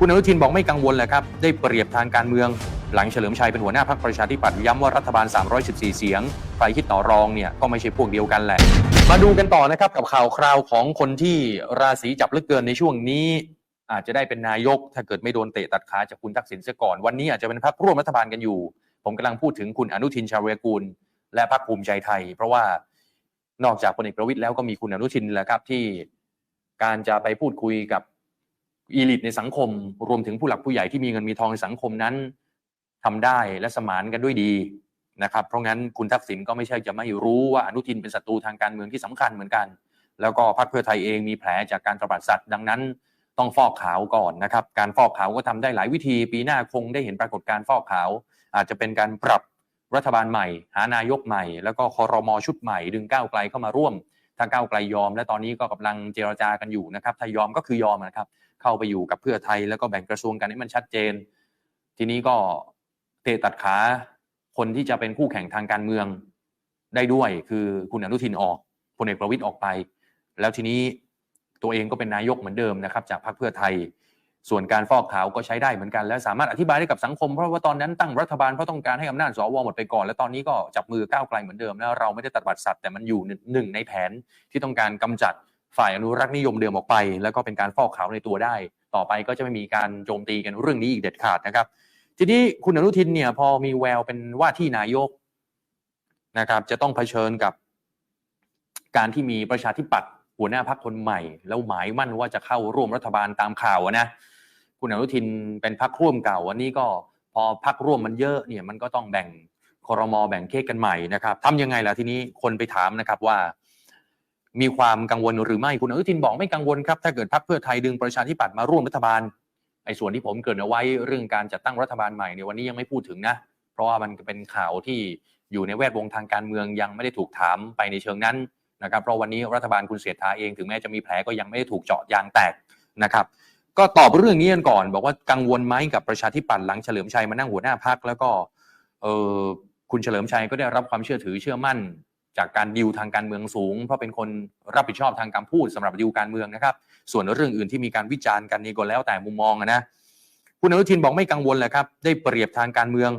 คุณอนุทินบอกไม่กังวลแหละครับ ได้เปรียบทางการเมือง หลังเฉลิมชัยเป็นหัวหน้าพรรคประชาธิปัตย์ย้ำว่ารัฐบาล 314 เสียงใครคิดต่อรองเนี่ยก็ไม่ใช่พวกเดียวกันแหละ มาดูกันต่อนะครับกับข่าวคราวของคนที่ราศีจับเลือเกินในช่วงนี้ อาจจะได้เป็นนายก ถ้าเกิดไม่โดนเตะตัดขาจากคุณทักษิณเสียก่อน วันนี้อาจจะเป็นพรรคร่วมรัฐบาลกันอยู่ ผมกำลังพูดถึงคุณอนุทินชาญวีรกูล และพรรคภูมิใจไทย เพราะว่านอกจากพลเอกประวิตยแล้วก็มีคุณอนุทินแหละครับที่การจะไปพูดคุยกับ อีลิทในสังคม รวมถึงผู้หลักผู้ใหญ่ที่มีเงินมีทองในสังคมนั้นทำได้และสมานกันด้วยดีนะครับ เพราะงั้นคุณทักษิณก็ไม่ใช่จะไม่รู้ว่าอนุทินเป็นศัตรูทางการเมืองที่สำคัญเหมือนกัน แล้วก็พรรคเพื่อไทยเองมีแผลจากการระบาดสัตว์ดังนั้นต้องฟอกขาวก่อนนะครับ การฟอกขาวก็ทำได้หลายวิธี ปีหน้าคงได้เห็นปรากฏการณ์ฟอกขาว อาจจะเป็นการปรับรัฐบาลใหม่ หานายกใหม่ แล้วก็คอรมอชุดใหม่ดึงก้าวไกลเข้ามาร่วม ถ้าก้าวไกลยอม และตอนนี้ก็กำลังเจรจากันอยู่นะครับถ้ายอมก็คือยอมนะครับ เข้าไปอยู่กับเพื่อไทยแล้วก็แบ่งกระทรวงกันให้มันชัดเจน ทีนี้ก็เตะตัดขาคนที่จะเป็นคู่แข่งทางการเมืองได้ด้วย คือคุณอนุทินออกพลเอกประวิตยออกไป แล้วทีนี้ตัวเองก็เป็นนายกเหมือนเดิมนะครับ จากพรรคเพื่อไทย ส่วนการฟอกขาวก็ใช้ได้เหมือนกัน และสามารถอธิบายได้กับสังคม เพราะว่าตอนนั้นตั้งรัฐบาลเพราะต้องการให้อำนาจสวหมดไปก่อน แล้วตอนนี้ก็จับมือก้าวไกลเหมือนเดิมแล้วเราไม่ได้ตัดบัตรสัตว์แต่มันอยู่หนึ่งในแผนที่ต้องการกำจัดฝ่ายอนุรักษ์นิยมเดิมออกไป แล้วก็เป็นการฟอกขาวในตัวได้ ต่อไปก็จะไม่มีการโจมตีกันเรื่องนี้อีกเด็ดขาดนะครับทีนี้คุณอนุทินเนี่ยพอมีแววเป็นว่าที่นายกนะครับจะต้องเผชิญกับการที่มีประชาธิปัตย์หัวหน้าพรรคคนใหม่ แล้วหมายมั่นว่าจะเข้าร่วมรัฐบาลตามข่าวนะ คุณอนุทินเป็นพรรคร่วมเก่าอันนี้ก็พอพรรคร่วมมันเยอะเนี่ยมันก็ต้องแบ่งคอรมอแบ่งเค้กกันใหม่นะครับทำยังไงล่ะทีนี้คนไปถามนะครับว่า มีความกังวลหรือไม่คุณอนุทินบอกไม่กังวลครับ ถ้าเกิดพรรคเพื่อไทยดึงประชาธิปัตย์มาร่วมรัฐบาลไอ้ส่วนที่ผมเกิดเอาไว้เรื่องการจัดตั้งรัฐบาลใหม่ในยวันนี้ยังไม่พูดถึงนะ เพราะว่ามันเป็นข่าวที่อยู่ในแวดวงทางการเมืองยังไม่ได้ถูกถามไปในเชิงนั้นนะครับ เพราะวันนี้รัฐบาลคุณเศรษฐาเองถึงแม้จะมีแผลก็ยังไม่ได้ถูกเจาะยางแตกนะครับ ก็ตอบเรื่องนี้กันก่อน บอกว่ากังวลไหมกับประชาธิปัตย์หลังเฉลิมชัยมานั่งหัวหน้าพักแล้วก็เออคุณเฉลิมชัยก็ได้รับความเชื่อถือเชื่อมั่น จากการดิวทางการเมืองสูง เพราะเป็นคนรับผิดชอบทางการพูดสำหรับดิวการเมืองนะครับ ส่วนเรื่องอื่นที่มีการวิจารณ์กันนี่ก็แล้วแต่มุมมองนะคุณอนุทินบอกไม่กังวลแหละครับได้เปรียบทางการเมือง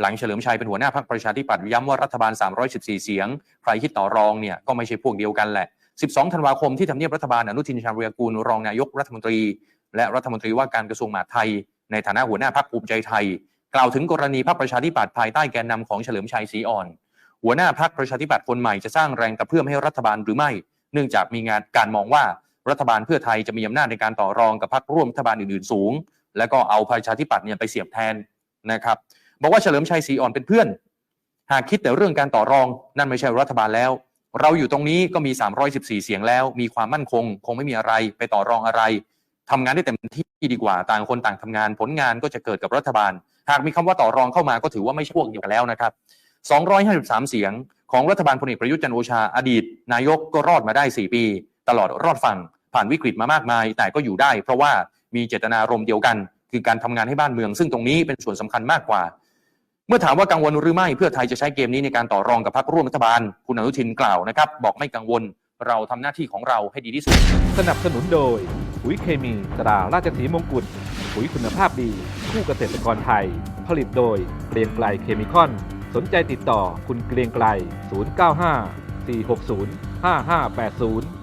หลังเฉลิมชัยเป็นหัวหน้าพรรคประชาธิปัตย์ย้ำว่ารัฐบาล 314 เสียง ใครคิดต่อรองเนี่ยก็ไม่ใช่พวกเดียวกันแหละ 12 ธันวาคมที่ทำเนียบรัฐบาลอนุทินชาญวีรกูลรองนายกรัฐมนตรี และรัฐมนตรีว่าการกระทรวงมหาดไทย ในฐานะหัวหน้าพรรคภูมิใจไทย กล่าวถึงกรณีพรรคประชาธิปัตย์ภายใต้แกนนำของเฉลิมชัยศรีอ่อน หัวหน้าพรรคประชาธิปัตย์คนใหม่จะสร้างแรงกระเพื่อมให้รัฐบาลหรือไม่ เนื่องจากมีงานการมองว่ารัฐบาลเพื่อไทยจะมีอำนาจในการต่อรองกับพรรคร่วมรัฐบาลอื่นๆสูง แล้วก็เอาประชาธิปัตย์เนี่ยไปเสียบแทนนะครับบอกว่าเฉลิมชัยศรีอ่อนเป็นเพื่อน หากคิดแต่เรื่องการต่อรองนั่นไม่ใช่รัฐบาลแล้ว เราอยู่ตรงนี้ก็มี 314 เสียงแล้ว มีความมั่นคง คงไม่มีอะไรไปต่อรองอะไรทำงานได้เต็มที่ดีกว่าต่างคนต่างทำงาน ผลงานก็จะเกิดกับรัฐบาล หากมีคำว่าต่อรองเข้ามาก็ถือว่าไม่ใช่พวกเดียวกันแล้วนะครับ 253 เสียงของรัฐบาลพลเอกประยุทธ์จันโอชาอดีต นายกก็รอดมาได้ 4 ปี ตลอดรอดฝั่งผ่านวิกฤตมามากมาย แต่ก็อยู่ได้ เพราะว่ามีเจตนารมณ์เดียวกัน คือการทำงานให้บ้านเมือง ซึ่งตรงนี้เป็นส่วนสำคัญมากกว่า เมื่อถามว่ากังวลหรือไม่เพื่อไทยจะใช้เกมนี้ในการต่อรองกับพรรคร่วมรัฐบาล คุณอนุทินกล่าวนะครับ บอกไม่กังวลเราทำหน้าที่ของเราให้ดีที่สุด สนับสนุนโดยปุ๋ยเคมีตราราชสีมงกุฎปุ๋ยคุณภาพดี คู่เกษตรกรไทย ผลิตโดยเกรียงไกลเคมีคอน สนใจติดต่อคุณเกรียงไกล 095 460 5580